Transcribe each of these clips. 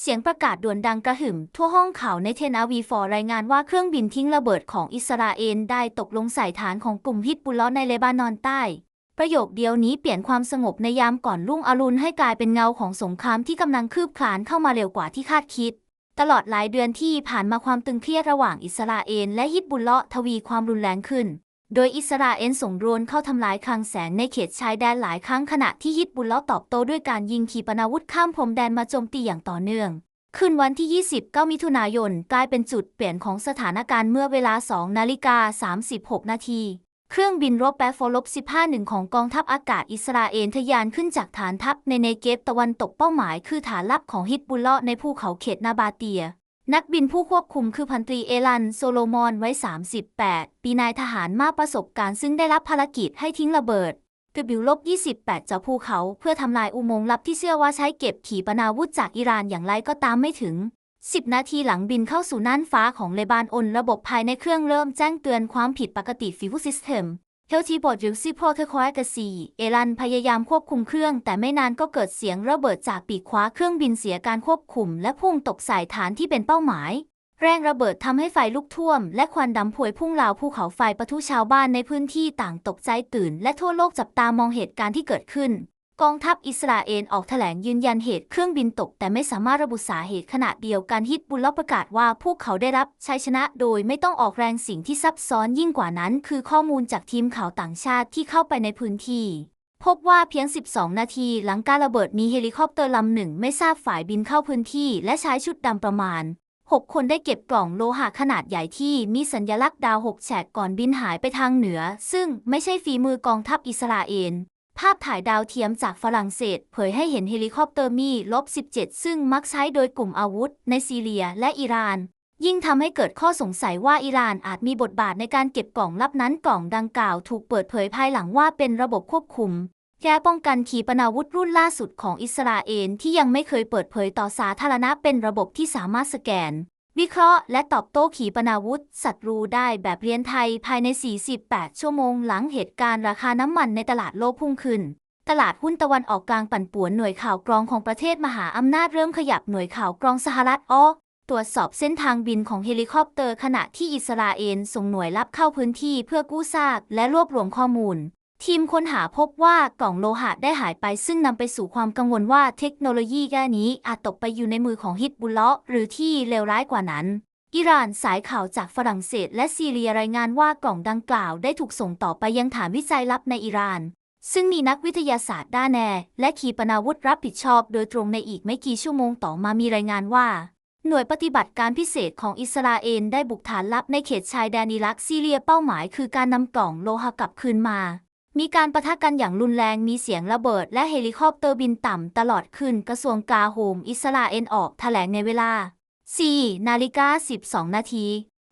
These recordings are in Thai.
เสียงประกาศด่วนดังกระหึ่มทั่วห้องข่าวในเทนอาวีฟอร์รายงานว่าเครื่องบินทิ้งระเบิดของอิสราเอลได้ตกลงใส่ฐานของกลุ่มฮิตบุลลอในเลบานอนใต้ ประโยคเดียวนี้เปลี่ยนความสงบในยามก่อนรุ่งอรุณให้กลายเป็นเงาของสงครามที่กำลังคืบคลานเข้ามาเร็วกว่าที่คาดคิด ตลอดหลายเดือนที่ผ่านมาความตึงเครียดระหว่างอิสราเอลและฮิตบุลลาะห์ทวีความรุนแรงขึ้น โดยอิสราเอลส่งโดรนเข้าทำลายคลังแสงในเขตชายแดนหลายครั้งขณะที่ฮิตบุลเลาะห์ตอบโต้ด้วยการยิงขีปนาวุธข้ามพรมแดนมาโจมตีอย่างต่อเนื่องคืนวันที่ 29 มิถุนายน กลายเป็นจุดเปลี่ยนของสถานการณ์เมื่อเวลา 2 นาฬิกา 36 นาที เครื่องบินรบแบฟโฟลบ15-1ของกองทัพอากาศอิสราเอลทะยานขึ้นจากฐานทัพในเนเกฟตะวันตกเป้าหมายคือฐานลับของฮิตบุลเลาะห์ในภูเขาเขตนาบาเตีย นักบินผู้ควบคุมคือพันตรีเอลัน โซโลมอนไว้ 38 ปีนายทหารมากประสบการณ์ซึ่งได้รับภารกิจให้ทิ้งระเบิดกระบิวลบ28 จากภูเขาเพื่อทำลายอุโมงค์ลับที่เชื่อว่าใช้เก็บขีปนาวุธจากอิหร่านอย่างไรก็ตามไม่ถึง 10 นาทีหลังบินเข้าสู่น่านฟ้าของเลบานอนระบบภายในเครื่องเริ่มแจ้งเตือนความผิดปกติฟิวซิสเทม เฮลทีบอดหรือซิโปรเทคอยกระซีเอลันพยายามควบคุมเครื่อง แต่ไม่นานก็เกิดเสียงระเบิดจากปีกขวาเครื่องบินเสียการควบคุม และพุ่งตกใส่ฐานที่เป็นเป้าหมาย แรงระเบิดทำให้ไฟลุกท่วม และควันดำพวยพุ่งราวภูเขาไฟปะทุชาวบ้านในพื้นที่ต่างตกใจตื่น และทั่วโลกจับตามองเหตุการณ์ที่เกิดขึ้น กองทัพอิสราเอลออกแถลงยืนยันเหตุเครื่องบินตก แต่ไม่สามารถระบุสาเหตุขณะเดียวกันฮิตบุลลประกาศว่าพวกเขาได้รับชัยชนะโดยไม่ต้องออกแรงสิ่งที่ซับซ้อนยิ่งกว่านั้น คือข้อมูลจากทีมข่าวต่างชาติที่เข้าไปในพื้นที่ พบว่าเพียง 12 นาทีหลังการระเบิดมีเฮลิคอปเตอร์ลำหนึ่งไม่ทราบฝ่ายบินเข้าพื้นที่ และใช้ชุดดำประมาณ 6 คนได้เก็บกล่องโลหะขนาดใหญ่ที่มีสัญลักษณ์ดาวหกแฉกก่อนบินหายไปทางเหนือ ซึ่งไม่ใช่ฝีมือกองทัพอิสราเอล ภาพถ่ายดาวเทียมจากฝรั่งเศส เผยให้เห็นเฮลิคอปเตอร์มีลบ17 ซึ่งมักใช้โดยกลุ่มอาวุธ ในซีเรียและอิหร่าน ยิ่งทำให้เกิดข้อสงสัยว่าอิหร่านอาจมีบทบาทในการเก็บกล่องลับนั้นกล่องดังกล่าวถูกเปิดเผยภายหลังว่าเป็นระบบควบคุมแก้ป้องกันขีปนาวุธรุ่นล่าสุดของอิสราเอลที่ยังไม่เคยเปิดเผยต่อสาธารณะเป็นระบบที่สามารถสแกน วิเคราะห์และตอบโต้ขีปนาวุธศัตรูได้แบบเรียนไทยภายใน 48 ชั่วโมงหลังเหตุการณ์ราคาน้ำมันในตลาดโลกพุ่งขึ้น ตลาดหุ้นตะวันออกกลางปั่นป่วนหน่วยข่าวกรองของประเทศมหาอำนาจเริ่มขยับหน่วยข่าวกรองสหรัฐออกตรวจสอบเส้นทางบินของเฮลิคอปเตอร์ขณะที่อิสราเอลส่งหน่วยลับเข้าพื้นที่เพื่อกู้ซากและรวบรวมข้อมูล ทีมค้นหาพบว่ากล่องโลหะได้หายไปซึ่งนำไปสู่ความกังวลว่าเทคโนโลยีแก้นี้อาจตกไปอยู่ในมือของฮิตบุลเลาะห์หรือที่เลวร้ายกว่านั้น อิหร่านสายข่าวจากฝรั่งเศส และซีเรียรายงานว่ากล่องดังกล่าวได้ถูกส่งต่อไปยังฐานวิจัยลับในอิหร่าน ซึ่งมีนักวิทยาศาสตร์ด้านแนร์และขีปนาวุธรับผิดชอบ โดยตรงในอีกไม่กี่ชั่วโมงต่อมามีรายงานว่าหน่วยปฏิบัติการพิเศษของอิสราเอลได้บุกฐานลับในเขตชายแดนอิรักซีเรียเป้าหมายคือการนำกล่องโลหะกลับคืนมา มีการประทะกันอย่างรุนแรงมีเสียงระเบิด และเฮลิคอปเตอร์บินต่ำตลอดคืนกระทรวงกาโฮมอิสราเอลออกแถลงในเวลา 4 นาฬิกา 12 นาที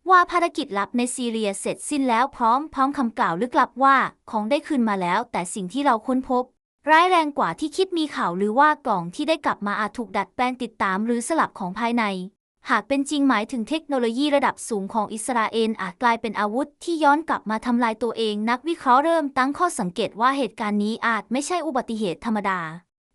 ว่าภารกิจลับในซีเรียเสร็จสิ้นแล้วพร้อมพร้อมคำกล่าวลึกลับว่าของได้คืนมาแล้ว แต่สิ่งที่เราค้นพบ ร้ายแรงกว่าที่คิดมีข่าวหรือว่ากล่องที่ได้กลับมาอาจถูกดัดแปลงติดตามหรือสลับของภายใน หากเป็นจริงหมายถึงเทคโนโลยีระดับสูงของอิสราเอลอาจกลายเป็นอาวุธที่ย้อนกลับมาทำลายตัวเอง นักวิเคราะห์เริ่มตั้งข้อสังเกตว่าเหตุการณ์นี้อาจไม่ใช่อุบัติเหตุธรรมดา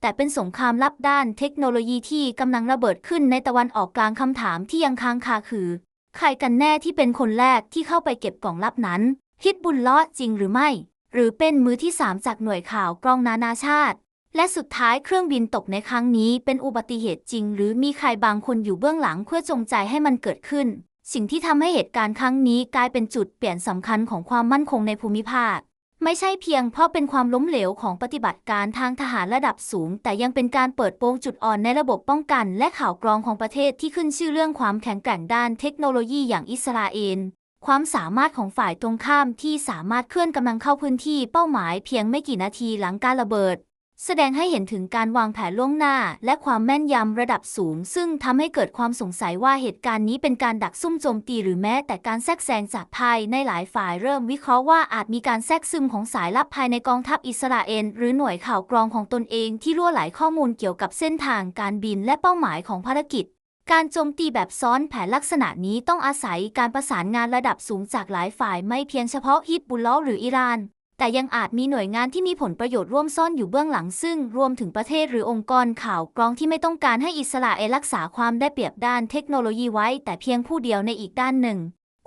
แต่เป็นสงครามลับด้านเทคโนโลยีที่กำลังระเบิดขึ้นในตะวันออกกลางคำถามที่ยังค้างคาคือ ใครกันแน่ที่เป็นคนแรกที่เข้าไปเก็บกล่องลับนั้นฮิตบุลเลาะห์จริงหรือไม่ หรือเป็นมือที่สามจากหน่วยข่าวกรองนานาชาติ และสุดท้ายเครื่องบินตกในครั้งนี้เป็นอุบัติเหตุจริง หรือมีใครบางคนอยู่เบื้องหลังเพื่อจงใจให้มันเกิดขึ้น สิ่งที่ทำให้เหตุการณ์ครั้งนี้กลายเป็นจุดเปลี่ยนสำคัญของความมั่นคงในภูมิภาค ไม่ใช่เพียงเพราะเป็นความล้มเหลวของปฏิบัติการทางทหารระดับสูง แต่ยังเป็นการเปิดโปงจุดอ่อนในระบบป้องกัน และข่าวกรองของประเทศที่ขึ้นชื่อเรื่องความแข็งแกร่งด้านเทคโนโลยีอย่างอิสราเอลความสามารถของฝ่ายตรงข้ามที่สามารถเคลื่อนกำลังเข้าพื้นที่เป้าหมายเพียงไม่กี่นาทีหลังการระเบิด แสดงให้เห็นถึงการวางแผนล่วงหน้า และความแม่นยำระดับสูง ซึ่งทำให้เกิดความสงสัยว่าเหตุการณ์นี้เป็นการดักซุ่มโจมตีหรือแม้แต่การแทรกแซงจากภายในหลายฝ่ายเริ่มวิเคราะห์ว่าอาจมีการแทรกซึมของสายลับภายในกองทัพอิสราเอลหรือหน่วยข่าวกรองของตนเองที่รั่วไหลข้อมูลเกี่ยวกับเส้นทางการบินและเป้าหมายของภารกิจการโจมตีแบบซ้อนแผนลักษณะนี้ต้องอาศัยการประสานงานระดับสูงจากหลายฝ่ายไม่เพียงเฉพาะฮิตบุลล์หรืออิหร่าน แต่ยังอาจมีหน่วยงานที่มีผลประโยชน์ร่วมซ่อนอยู่เบื้องหลังซึ่งรวมถึงประเทศหรือองค์กรข่าวกรองที่ไม่ต้องการให้อิสราเอรักษาความได้เปรียบด้านเทคโนโลยีไว้ แต่เพียงผู้เดียวในอีกด้านหนึ่ง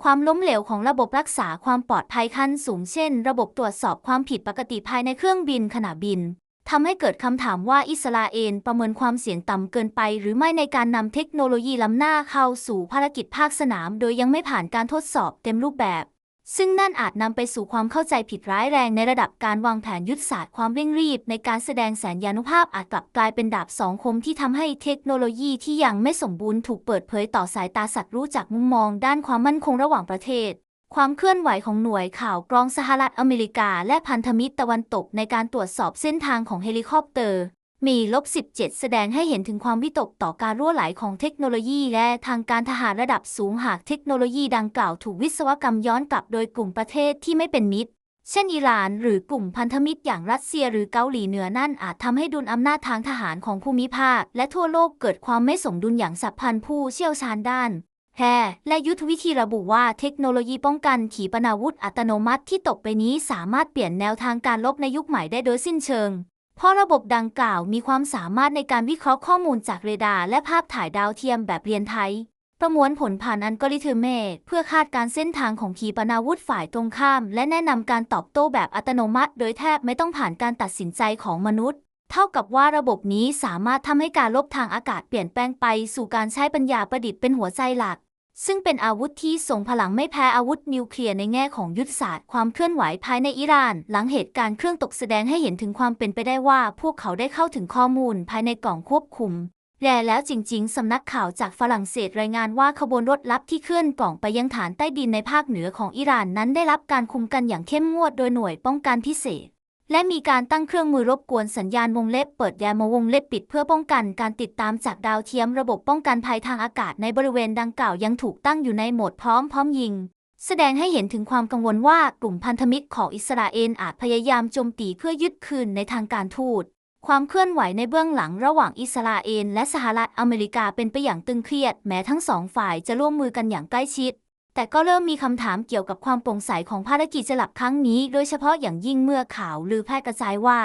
ความล้มเหลวของระบบรักษาความปลอดภัยขั้นสูงเช่น ระบบตรวจสอบความผิดปกติภายในเครื่องบินขณะบินทำให้เกิดคำถามว่าอิสราเอลประเมินความเสี่ยงต่ำเกินไป หรือไม่ในการนำเทคโนโลยีล้ำหน้าเข้าสู่ภารกิจภาคสนาม โดยยังไม่ผ่านการทดสอบเต็มรูปแบบ ซึ่งนั่นอาจนำไปสู่ความเข้าใจผิดร้ายแรงในระดับการวางแผนยุทธศาสตร์ความเร่งรีบ ในการแสดงแสนยานุภาพอาจกลับกลายเป็นดาบสองคมที่ทำให้เทคโนโลยีที่ยังไม่สมบูรณ์ถูกเปิดเผยต่อสายตาสัตว์รู้จากมุมมอง ด้านความมั่นคงระหว่างประเทศ ความเคลื่อนไหวของหน่วยข่าวกรองสหรัฐอเมริกา และพันธมิตรตะวันตกในการตรวจสอบเส้นทางของเฮลิคอปเตอร์ มีลบ17 แสดงให้เห็นถึงความวิตกต่อการรั่วไหลของเทคโนโลยีและทางการทหารระดับสูงหากเทคโนโลยีดังกล่าวถูกวิศวกรรมย้อนกลับโดยกลุ่มประเทศที่ไม่เป็นมิตร เช่นอิหร่านหรือกลุ่มพันธมิตรอย่างรัสเซียหรือเกาหลีเหนือนั่นอาจทำให้ดุลอำนาจทางทหารของภูมิภาค และทั่วโลกเกิดความไม่สมดุลอย่างสับพันผู้เชี่ยวชาญด้านแพทย์และยุทธวิธีระบุว่าเทคโนโลยีป้องกันขีปนาวุธอัตโนมัติที่ตกไปนี้สามารถเปลี่ยนแนวทางการลบในยุคใหม่ได้โดยสิ้นเชิง เพราะระบบดังกล่าวมีความสามารถในการวิเคราะห์ข้อมูลจากเรดาร์และภาพถ่ายดาวเทียมแบบเรียนไทย ประมวลผลผ่านอัลกอริทึมเมฆเพื่อคาดการเส้นทางของขีปนาวุธฝ่ายตรงข้าม และแนะนำการตอบโต้แบบอัตโนมัติ โดยแทบไม่ต้องผ่านการตัดสินใจของมนุษย์ เท่ากับว่าระบบนี้สามารถทำให้การลบทางอากาศเปลี่ยนแปลงไปสู่การใช้ปัญญาประดิษฐ์เป็นหัวใจหลัก ซึ่งเป็นอาวุธที่ส่งพลังไม่แพ้อาวุธนิวเคลียร์ในแง่ของยุทธศาสตร์ความเคลื่อนไหวภายในอิหร่าน หลังเหตุการณ์เครื่องตกแสดงให้เห็นถึงความเป็นไปได้ว่า พวกเขาได้เข้าถึงข้อมูลภายในกล่องควบคุมแย่แล้วจริง ๆ สำนักข่าวจากฝรั่งเศสรายงานว่าขบวนรถลับที่เคลื่อนกล่องไปยังฐานใต้ดินในภาคเหนือของอิหร่านนั้นได้รับการคุมกันอย่างเข้มงวดโดยหน่วยป้องกันพิเศษ และมีการตั้งเครื่องมือรบกวนสัญญาณวงเล็บเปิดแยมวงเล็บปิดเพื่อป้องกันการติดตามจากดาวเทียมระบบป้องกันภัยทางอากาศในบริเวณดังกล่าวยังถูกตั้งอยู่ในโหมดพร้อมพร้อมยิง แสดงให้เห็นถึงความกังวลว่ากลุ่มพันธมิตรของอิสราเอลอาจพยายามโจมตีเพื่อยึดคืนในทางการทูตความเคลื่อนไหวในเบื้องหลังระหว่างอิสราเอลและสหรัฐอเมริกาเป็นไปอย่างตึงเครียด แม้ทั้งสองฝ่ายจะร่วมมือกันอย่างใกล้ชิด แต่ก็เริ่มมีคำถามเกี่ยวกับความโปร่งใสของภารกิจสลับครั้งนี้ โดยเฉพาะอย่างยิ่งเมื่อข่าวลือแพร่กระจายว่า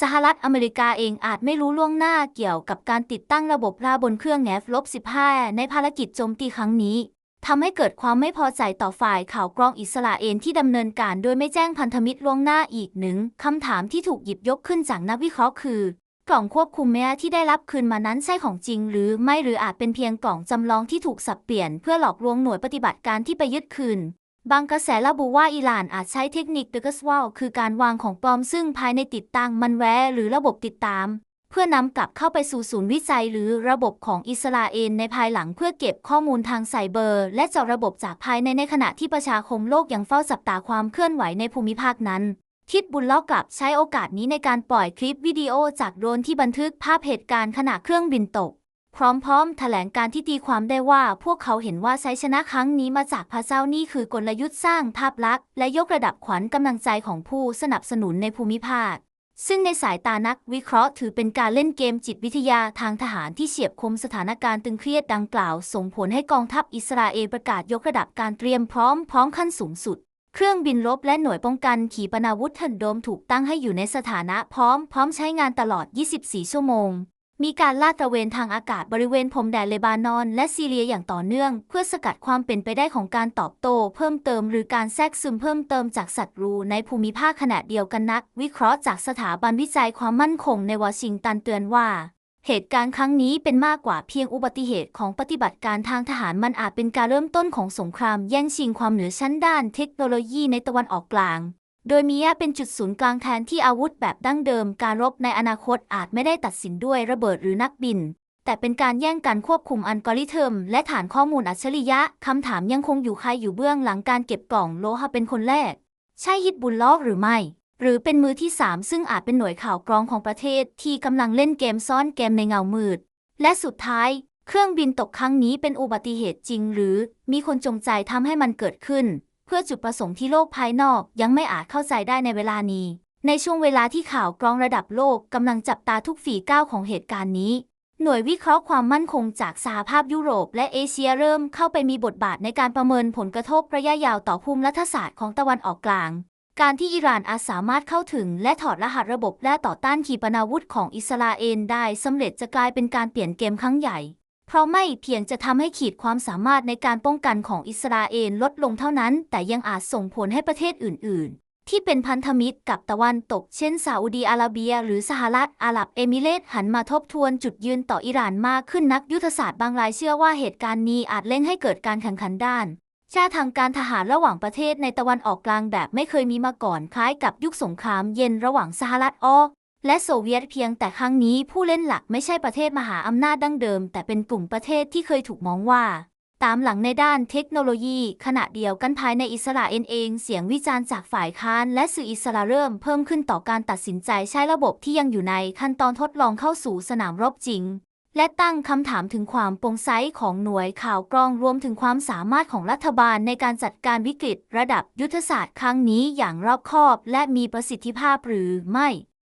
สหรัฐอเมริกาเองอาจไม่รู้ล่วงหน้าเกี่ยวกับการติดตั้งระบบราบนเครื่อง F-15 ในภารกิจโจมตีครั้งนี้ทำให้เกิดความไม่พอใจต่อฝ่ายข่าวกรองอิสราเอลที่ดำเนินการโดยไม่แจ้งพันธมิตรล่วงหน้าอีกหนึ่งคำถามที่ถูกหยิบยกขึ้นจากนักวิเคราะห์คือ กล่องควบคุมแม้ที่ได้รับคืนมานั้นใช่ของจริง หรือไม่หรืออาจเป็นเพียงกล่องจำลองที่ถูกสับเปลี่ยนเพื่อหลอกลวงหน่วยปฏิบัติการที่ไปยึดคืน บางกระแสระบุว่าอิหร่านอาจใช้เทคนิคเดกสวอลคือการวางของปลอมซึ่งภายในติดตั้งมันแวร์หรือระบบติดตาม เพื่อนำกลับเข้าไปสู่ศูนย์วิจัยหรือระบบของอิสราเอลในภายหลังเพื่อเก็บข้อมูลทางไซเบอร์ และเจาะระบบจากภายในในขณะที่ประชาคมโลกยังเฝ้าจับตาความเคลื่อนไหวในภูมิภาคนั้น ทิดบุญเล่ากลับใช้โอกาสนี้ในการปล่อยคลิปวิดีโอจากโดรนที่บันทึกภาพเหตุการณ์ขณะเครื่องบินตก พร้อมๆ แถลงการที่ตีความได้ว่าพวกเขาเห็นว่าชัยชนะครั้งนี้มาจากพระเจ้านี่คือกลยุทธ์สร้างภาพลักษณ์และยกระดับขวัญกำลังใจของผู้สนับสนุนในภูมิภาค ซึ่งในสายตานักวิเคราะห์ถือเป็นการเล่นเกมจิตวิทยาทางทหารที่เฉียบคมสถานการณ์ตึงเครียดดังกล่าว ส่งผลให้กองทัพอิสราเอลประกาศยกระดับการเตรียมพร้อมพร้อมขั้นสูงสุด เครื่องบินรบและหน่วยป้องกันขีปนาวุธทันโดมถูกตั้งให้อยู่ในสถานะพร้อม พร้อมใช้งานตลอด 24 ชั่วโมง มีการลาดตระเวนทางอากาศบริเวณพรมแดนเลบานอน และซีเรียอย่างต่อเนื่อง เพื่อสกัดความเป็นไปได้ของการตอบโต้เพิ่มเติมหรือการแทรกซึมเพิ่มเติมจากศัตรูในภูมิภาคขณะเดียวกันนัก วิเคราะห์จากสถาบันวิจัยความมั่นคงในวอชิงตันเตือนว่า เหตุการณ์ครั้งนี้เป็นมากกว่าเพียงอุบัติเหตุของปฏิบัติการทางทหารมันอาจเป็นการเริ่มต้นของสงครามแย่งชิงความเหนือชั้นด้านเทคโนโลยีในตะวันออกกลาง โดยมีเป็นจุดศูนย์กลางแทนที่อาวุธแบบดั้งเดิม การรบในอนาคตอาจไม่ได้ตัดสินด้วยระเบิดหรือนักบิน แต่เป็นการแย่งกันควบคุมอัลกอริทึมและฐานข้อมูลอัจฉริยะคำถามยังคงอยู่ใครอยู่เบื้องหลังการเก็บกล่องโลหะเป็นคนแรก ใช่ฮิตบุลลอกหรือไม่ หรือเป็นมือที่ 3 ซึ่งอาจเป็นหน่วยข่าวกรองของประเทศที่กำลังเล่นเกมซ่อนเกมในเงามืด และสุดท้าย เครื่องบินตกครั้งนี้เป็นอุบัติเหตุจริง หรือมีคนจงใจทำให้มันเกิดขึ้น เพื่อจุดประสงค์ที่โลกภายนอกยังไม่อาจเข้าใจได้ในเวลานี้ ในช่วงเวลาที่ข่าวกรองระดับโลกกำลังจับตาทุกฝีก้าวของเหตุการณ์นี้ หน่วยวิเคราะห์ความมั่นคงจากสหภาพยุโรป และเอเชียเริ่มเข้าไปมีบทบาทในการประเมินผลกระทบระยะยาวต่อภูมิรัฐศาสตร์ของตะวันออกกลาง การที่อิหร่านอาจสามารถเข้าถึง และถอดรหัสระบบและต่อต้านขีปนาวุธของอิสราเอลได้สำเร็จจะกลายเป็นการเปลี่ยนเกมครั้งใหญ่ เพราะไม่เพียงจะทำให้ขีดความสามารถในการป้องกันของอิสราเอลลดลงเท่านั้น แต่ยังอาจส่งผลให้ประเทศอื่น ๆ ที่เป็นพันธมิตรกับตะวันตก เช่นซาอุดีอาระเบีย หรือสหรัฐอาหรับเอมิเรตหันมาทบทวนจุดยืนต่ออิหร่านมากขึ้นนักยุทธศาสตร์บางรายเชื่อว่าเหตุการณ์นี้อาจเล่นให้เกิดการแข่งขันด้าน ชาติทางการทหารระหว่างประเทศในตะวันออกกลางแบบไม่เคยมีมาก่อนคล้ายกับยุคสงครามเย็นระหว่างสหรัฐออและโซเวียตเพียงแต่ครั้งนี้ผู้เล่นหลักไม่ใช่ประเทศมหาอำนาจดั้งเดิม แต่เป็นกลุ่มประเทศที่เคยถูกมองว่า ตามหลังในด้านเทคโนโลยี ขณะเดียวกันภายในอิสราเอลเอง เสียงวิจารณ์จากฝ่ายค้านและสื่ออิสราเริ่มเพิ่มขึ้นต่อการตัดสินใจใช้ระบบที่ยังอยู่ในขั้นตอนทดลองเข้าสู่สนามรบจริง และตั้งคำถามถึงความโปร่งใสของหน่วยข่าวกรองรวมถึงความสามารถของรัฐบาลในการจัดการวิกฤตระดับยุทธศาสตร์ครั้งนี้อย่างรอบคอบและมีประสิทธิภาพหรือไม่